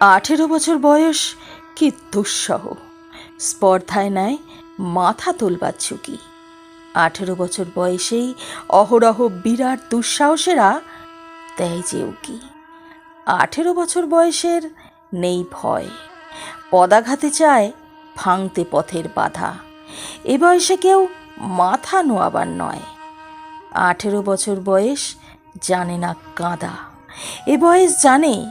আঠেরো বছর বয়স, কি দুঃসহ। স্পর্ধায় নেয় মাথা তোলবার ঝুঁকি। আঠেরো বছর বয়সেই অহরহ বিরাট দুঃসাহসেরা দেয় যে উকি। আঠেরো বছর বয়সের নেই ভয়। পদাঘাতে চায় ভাঙতে পথের বাধা। এ বয়সে কেউ মাথা নোয়াবার নয়। আঠেরো বছর বয়স জানে না কাঁদা। এ বয়স জানে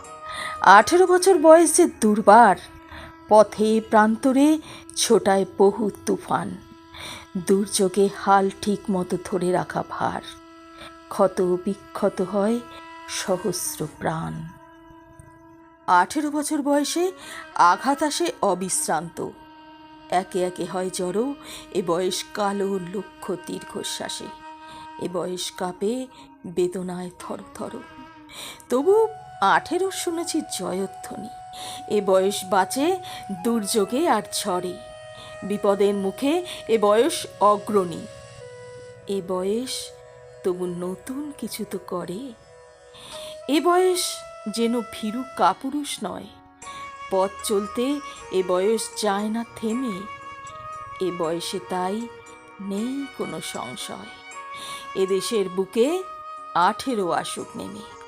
আঠেরো বছর বয়স দুর্বার, পথে প্রান্তরে ছোটায় বহু তুফান। দুর্যোগে হাল ঠিক মতো ধরে রাখা ভার। ক্ষত বিক্ষত হয় সহস্র প্রাণ। আঠেরো বছর বয়সে আঘাত আসে অবিশ্রান্ত। একে একে হয় জড়ো, এ বয়স কালো লক্ষ্য দীর্ঘশ্বাসে। এ বয়স কাঁপে, বেদনায় থর থর তবু আঠেরো শুনেছি জয়ধ্বনি। এ বয়স বাঁচে, দুর্যোগে আর ঝড়ে। বিপদের মুখে এ বয়স অগ্রণী। এ বয়স তবু নতুন কিছু তো করে। এ বয়স যেন ভীরু কাপুরুষ নয়। পথ চলতে এ বয়স যায় না থেমে। এ বয়সে তাই নেই কোনো সংশয়। এদেশের বুকে আঠেরো আসুক নেমে।